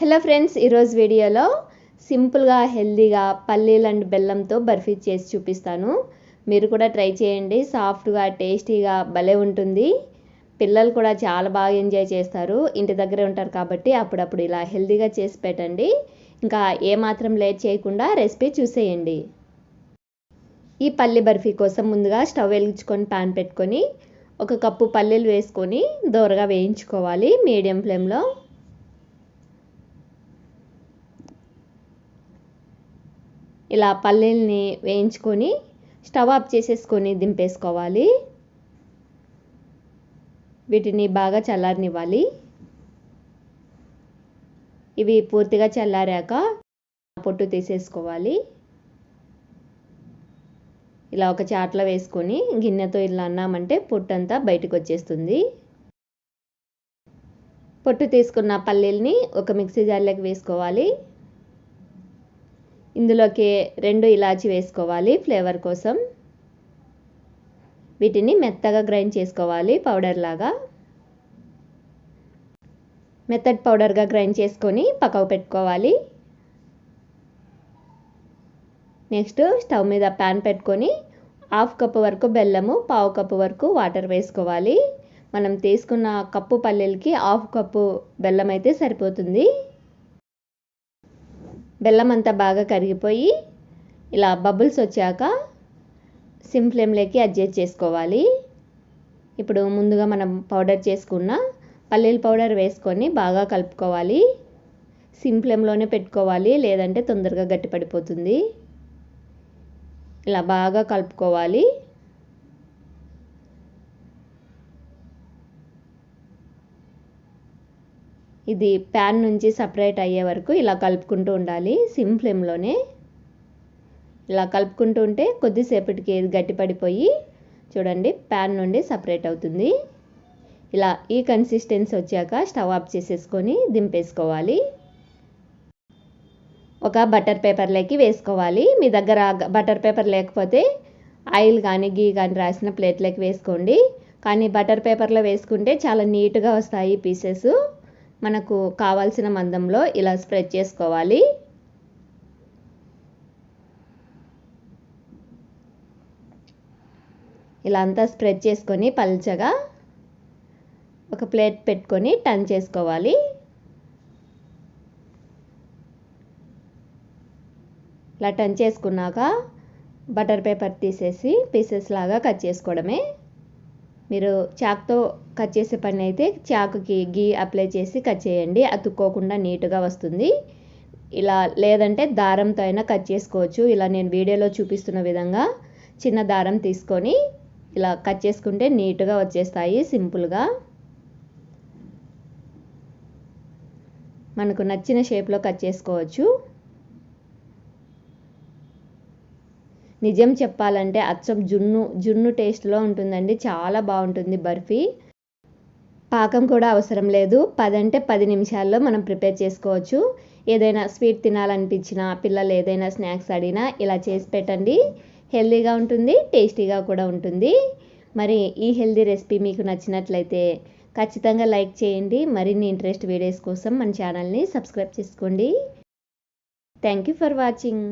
Hello friends ఈరోజు వీడియోలో సింపుల్గా హెల్దీగా పల్లీలు అండ్ బెల్లంతో బర్ఫీ చేసి చూపిస్తాను. మీరు కూడా ట్రై చేయండి. సాఫ్ట్గా టేస్టీగా భలే ఉంటుంది. పిల్లలు కూడా చాలా బాగా ఎంజాయ్ చేస్తారు. ఇంటి దగ్గరే ఉంటారు కాబట్టి అప్పుడప్పుడు ఇలా హెల్దీగా చేసి పెట్టండి. ఇంకా ఏమాత్రం లేట్ చేయకుండా రెసిపీ చూసేయండి. ఈ పల్లి బర్ఫీ కోసం ముందుగా స్టవ్ వెలిగించుకొని పాన్ పెట్టుకొని ఒక కప్పు పల్లీలు వేసుకొని దోరగా వేయించుకోవాలి. మీడియం ఫ్లేమ్లో. ఇలా పల్లీల్ని వేయించుకొని స్టవ్ ఆఫ్ చేసేసుకొని దింపేసుకోవాలి. వీటిని బాగా చల్లారనివ్వాలి. ఇవి పూర్తిగా చల్లారాక పొట్టు తీసేసుకోవాలి. ఇలా ఒక చాట్లో వేసుకొని గిన్నెతో ఇలా అన్నామంటే పొట్టు అంతా బయటకు వచ్చేస్తుంది పొట్టు తీసుకున్న పల్లీల్ని ఒక మిక్సీ జార్లోకి వేసుకోవాలి. ఇందులోకి రెండు ఇలాచి వేసుకోవాలి ఫ్లేవర్ కోసం. వీటిని మెత్తగా గ్రైండ్ చేసుకోవాలి పౌడర్ లాగా. మెత్తడ్ పౌడర్గా గ్రైండ్ చేసుకొని పక్కకు పెట్టుకోవాలి. నెక్స్ట్ స్టవ్ మీద ప్యాన్ పెట్టుకొని హాఫ్ కప్పు వరకు బెల్లము పావు కప్పు వరకు వాటర్ వేసుకోవాలి. మనం తీసుకున్న కప్పు పల్లెలకి హాఫ్ కప్పు బెల్లం అయితే సరిపోతుంది. బెల్లం అంతా బాగా కరిగిపోయి ఇలా బబుల్స్ వచ్చాక సిమ్ ఫ్లేమ్లోకి అడ్జస్ట్ చేసుకోవాలి. ఇప్పుడు ముందుగా మనం పౌడర్ చేసుకున్న పల్లీల పౌడర్ వేసుకొని బాగా కలుపుకోవాలి. సిమ్ ఫ్లేమ్లోనే పెట్టుకోవాలి లేదంటే తొందరగా గట్టిపడిపోతుంది. ఇలా బాగా కలుపుకోవాలి. ఇది ప్యాన్ నుంచి సపరేట్ అయ్యే వరకు ఇలా కలుపుకుంటూ ఉండాలి. సిమ్ ఫ్లేమ్లోనే ఇలా కలుపుకుంటూ ఉంటే కొద్దిసేపటికి ఇది గట్టిపడిపోయి చూడండి ప్యాన్ నుండి సపరేట్ అవుతుంది. ఇలా ఈ కన్సిస్టెన్సీ వచ్చాక స్టవ్ ఆఫ్ చేసేసుకొని దింపేసుకోవాలి. ఒక బటర్ పేపర్లోకి వేసుకోవాలి. మీ దగ్గర బటర్ పేపర్ లేకపోతే ఆయిల్ కానీ గీ కానీ రాసిన ప్లేట్లోకి వేసుకోండి. కానీ బటర్ పేపర్లో వేసుకుంటే చాలా నీట్గా వస్తాయి పీసెస్ మనకు కావాల్సిన మందంలో ఇలా స్ప్రెడ్ చేసుకోవాలి. ఇలా అంతా స్ప్రెడ్ చేసుకొని పల్చగా ఒక ప్లేట్ పెట్టుకొని టర్న్ చేసుకోవాలి. ఇలా టర్న్ చేసుకున్నాక బటర్ పేపర్ తీసేసి పీసెస్ లాగా కట్ చేసుకోవడమే. మీరు చాక్తో కట్ చేసే పని అయితే చాకుకి గీ అప్లై చేసి కట్ చేయండి. అతుక్కోకుండా నీట్గా వస్తుంది. ఇలా లేదంటే దారంతో అయినా కట్ చేసుకోవచ్చు. ఇలా నేను వీడియోలో చూపిస్తున్న విధంగా చిన్న దారం తీసుకొని ఇలా కట్ చేసుకుంటే నీట్గా వచ్చేస్తాయి సింపుల్గా. మనకు నచ్చిన షేప్లో కట్ చేసుకోవచ్చు. నిజం చెప్పాలంటే అచ్చం జున్ను జున్ను టేస్ట్లో ఉంటుందండి. చాలా బాగుంటుంది బర్ఫీ. పాకం కూడా అవసరం లేదు. పది అంటే పది నిమిషాల్లో మనం ప్రిపేర్ చేసుకోవచ్చు. ఏదైనా స్వీట్ తినాలనిపించినా పిల్లలు ఏదైనా స్నాక్స్ అడిగినా ఇలా చేసి పెట్టండి. హెల్తీగా ఉంటుంది టేస్టీగా కూడా ఉంటుంది. మరి ఈ హెల్తీ రెసిపీ మీకు నచ్చినట్లయితే ఖచ్చితంగా లైక్ చేయండి. మరిన్ని ఇంట్రెస్ట్ వీడియోస్ కోసం మన ఛానల్ని సబ్స్క్రైబ్ చేసుకోండి. Thank you for watching.